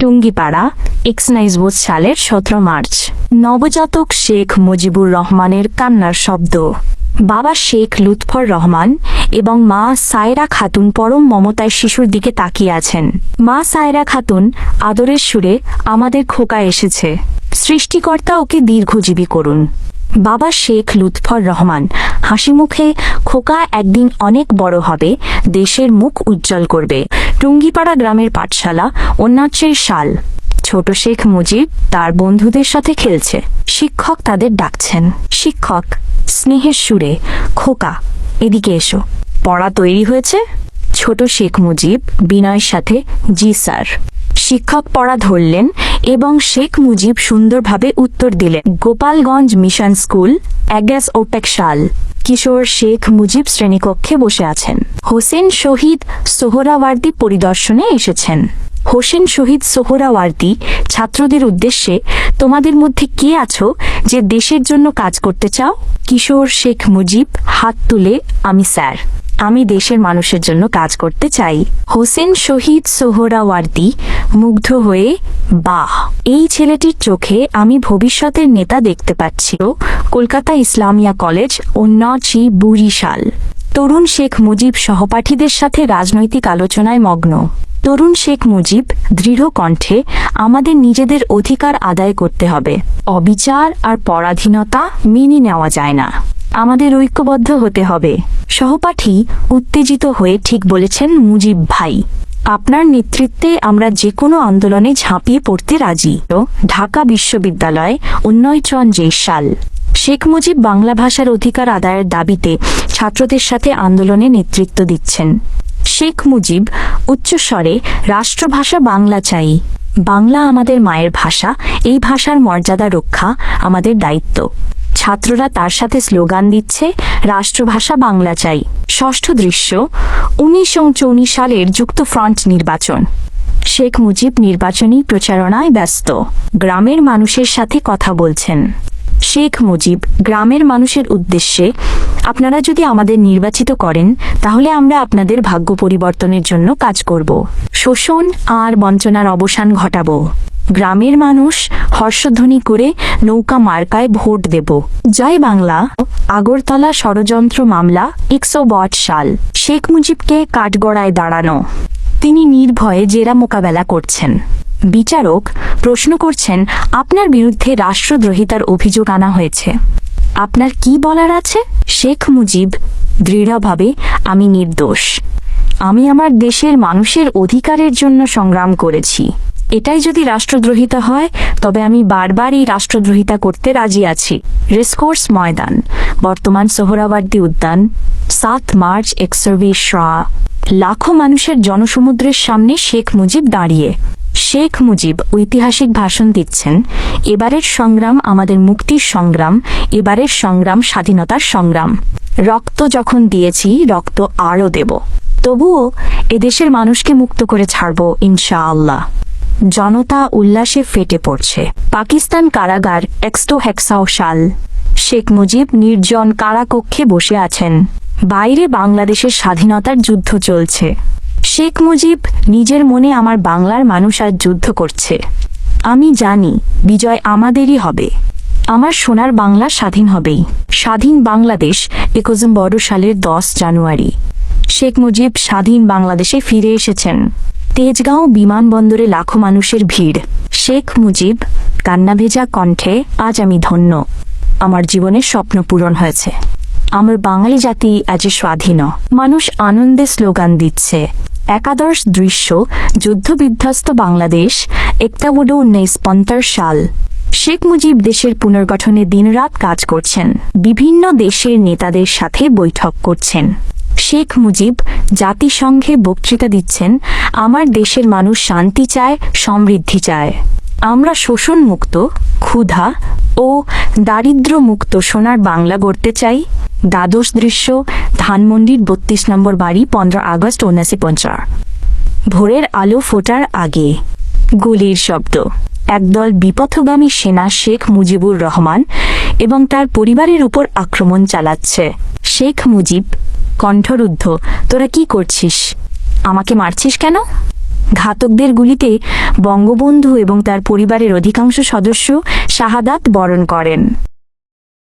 টুঙ্গিপাড়া এক্সনাইজবোধ সালের সতেরো মার্চ। নবজাতক শেখ মুজিবুর রহমানের কান্নার শব্দ। বাবা শেখ লুৎফর রহমান এবং মা সায়রা খাতুন পরম মমতায় শিশুর দিকে তাকিয়ে আছেন। মা সায়রা খাতুন আদরের সুরে আমাদের খোকা এসেছে। সৃষ্টিকর্তা ওকে দীর্ঘজীবী করুন। বাবা শেখ লুৎফর রহমান। হাসি মুখে, খোকা একদিন অনেক বড় হবে, দেশের মুখ উজ্জ্বল করবে। টুঙ্গিপাড়া গ্রামের পাঠশালা অন্যাচ্যের সাল ছোট শেখ মুজিব তার বন্ধুদের সাথে খেলছে। শিক্ষক তাদের ডাকছেন। শিক্ষক, স্নেহের সুরে, খোকা, এদিকে এসো। পড়া তৈরি হয়েছে? ছোট শেখ মুজিব, বিনয়ের সাথে, জি স্যার। শিক্ষক পড়া ধরলেন এবং শেখ মুজিব সুন্দরভাবে উত্তর দিলেন। গোপালগঞ্জ মিশন স্কুল অ্যাগ্যাস ওপেক শাল। কিশোর শেখ মুজিব শ্রেণীকক্ষে বসে আছেন। হোসেন শহীদ সোহরাওয়ার্দী পরিদর্শনে এসেছেন। হোসেন শহীদ সোহরাওয়ার্দী, ছাত্রদের উদ্দেশ্যে, তোমাদের মধ্যে কে আছো যে দেশের জন্য কাজ করতে চাও? কিশোর শেখ মুজিব, হাত তুলে, আমি স্যার। আমি দেশের মানুষের জন্য কাজ করতে চাই। হোসেন শহীদ সোহরাওয়ার্দী মুগ্ধ হয়ে, বাহ! এই ছেলেটির চোখে আমি ভবিষ্যতের নেতা দেখতে পাচ্ছি। কলকাতা ইসলামিয়া কলেজ ও নচি বুড়িশাল তরুণ শেখ মুজিব সহপাঠীদের সাথে রাজনৈতিক আলোচনায় মগ্ন। তরুণ শেখ মুজিব দৃঢ় কণ্ঠে আমাদের নিজেদের অধিকার আদায় করতে হবে। অবিচার আর পরাধীনতা মেনে নেওয়া যায় না। আমাদের ঐক্যবদ্ধ হতে হবে। সহপাঠী উত্তেজিত হয়ে ঠিক বলেছেন মুজিব ভাই। আপনার নেতৃত্বে আমরা যে কোনো আন্দোলনে ঝাঁপিয়ে পড়তে রাজি। ঢাকা বিশ্ববিদ্যালয় উন্নয়চন যে সাল শেখ মুজিব বাংলা ভাষার অধিকার আদায়ের দাবিতে ছাত্রদের সাথে আন্দোলনে নেতৃত্ব দিচ্ছেন। শেখ মুজিব, উচ্চস্বরে রাষ্ট্রভাষা বাংলা চাই। বাংলা আমাদের মায়ের ভাষা, এই ভাষার মর্যাদা রক্ষা আমাদের দায়িত্ব। ছাত্ররা তার সাথে স্লোগান দিচ্ছে, রাষ্ট্রভাষা বাংলা চাই। ষষ্ঠ দৃশ্য উনিশশো সালের যুক্ত ফ্রন্ট নির্বাচন। শেখ মুজিব নির্বাচনী প্রচারণায় ব্যস্ত। গ্রামের মানুষের সাথে কথা বলছেন। শেখ মুজিব গ্রামের মানুষের উদ্দেশ্যে আপনারা যদি আমাদের নির্বাচিত করেন, তাহলে আমরা আপনাদের ভাগ্য পরিবর্তনের জন্য কাজ করব। শোষণ আর বঞ্চনার অবসান ঘটাবো। গ্রামের মানুষ হর্ষধ্বনি করে নৌকা মার্কায় ভোট দেব। জয় বাংলা, আগরতলা ষড়যন্ত্র মামলা একশো বট সাল শেখ মুজিবকে কাঠগড়ায় দাঁড়ানো। তিনি নির্ভয়ে জেরা মোকাবেলা করছেন। বিচারক প্রশ্ন করছেন, আপনার বিরুদ্ধে রাষ্ট্রদ্রোহিতার অভিযোগ আনা হয়েছে। আপনার কি বলার আছে? শেখ মুজিব, দৃঢ়ভাবে আমি নির্দোষ। আমি আমার দেশের মানুষের অধিকারের জন্য সংগ্রাম করেছি। এটাই যদি রাষ্ট্রদ্রোহিতা হয়, তবে আমি বারবার এই রাষ্ট্রদ্রোহিতা করতে রাজি আছি। রেসকোর্স ময়দান, বর্তমান সোহরাওয়ার্দী উদ্যান, সাত মার্চ একসর্ভিস লাখো মানুষের জনসমুদ্রের সামনে শেখ মুজিব দাঁড়িয়ে। শেখ মুজিব ঐতিহাসিক ভাষণ দিচ্ছেন, এবারের সংগ্রাম আমাদের মুক্তির সংগ্রাম, এবারের সংগ্রাম স্বাধীনতার সংগ্রাম। রক্ত যখন দিয়েছি, রক্ত আরও দেব। তবুও এদেশের মানুষকে মুক্ত করে ছাড়ব, ইনশাআল্লাহ। জনতা উল্লাসে ফেটে পড়ছে। পাকিস্তান কারাগার, এক্সটো হেক্সাও সাল শেখ মুজিব নির্জন কারাকক্ষে বসে আছেন। বাইরে বাংলাদেশের স্বাধীনতার যুদ্ধ চলছে। শেখ মুজিব নিজের মনে আমার বাংলার মানুষ আর যুদ্ধ করছে। আমি জানি বিজয় আমাদেরই হবে। আমার সোনার বাংলা স্বাধীন হবেই। স্বাধীন বাংলাদেশ একুশ বড় সালের দশ জানুয়ারি। শেখ মুজিব স্বাধীন বাংলাদেশে ফিরে এসেছেন। তেজগাঁও বিমানবন্দরে লাখো মানুষের ভিড়। শেখ মুজিব কান্না ভেজা কণ্ঠে আজ আমি ধন্য। আমার জীবনের স্বপ্ন পূরণ হয়েছে। আমার বাঙালি জাতি আজ স্বাধীন মানুষ আনন্দে স্লোগান দিচ্ছে। একাদশ দৃশ্য, যুদ্ধবিধ্বস্ত বাংলাদেশ একটাবুডো উনিশ পঞ্চাশ সাল শেখ মুজিব দেশের পুনর্গঠনে দিনরাত কাজ করছেন। বিভিন্ন দেশের নেতাদের সাথে বৈঠক করছেন। শেখ মুজিব জাতিসংঘে বক্তৃতা দিচ্ছেন, আমার দেশের মানুষ শান্তি চায়, সমৃদ্ধি চায়। আমরা শোষণ মুক্ত ক্ষুধা ও দারিদ্র মুক্ত সোনার বাংলা গড়তে চাই। দ্বাদশ দৃশ্য, ধানমন্ডির বত্রিশ নম্বর বাড়ি, পনেরো আগস্ট উনিশশো পঞ্চাশ। ভোরের আলো ফোটার আগে গুলির শব্দ। একদল বিপথগামী সেনা শেখ মুজিবুর রহমান এবং তার পরিবারের উপর আক্রমণ চালাচ্ছে। শেখ মুজিব, কণ্ঠরুদ্ধ, তোরা কি করছিস? আমাকে মারছিস কেন? ঘাতকদের গুলিতে বঙ্গবন্ধু এবং তার পরিবারের অধিকাংশ সদস্য শাহাদাত বরণ করেন।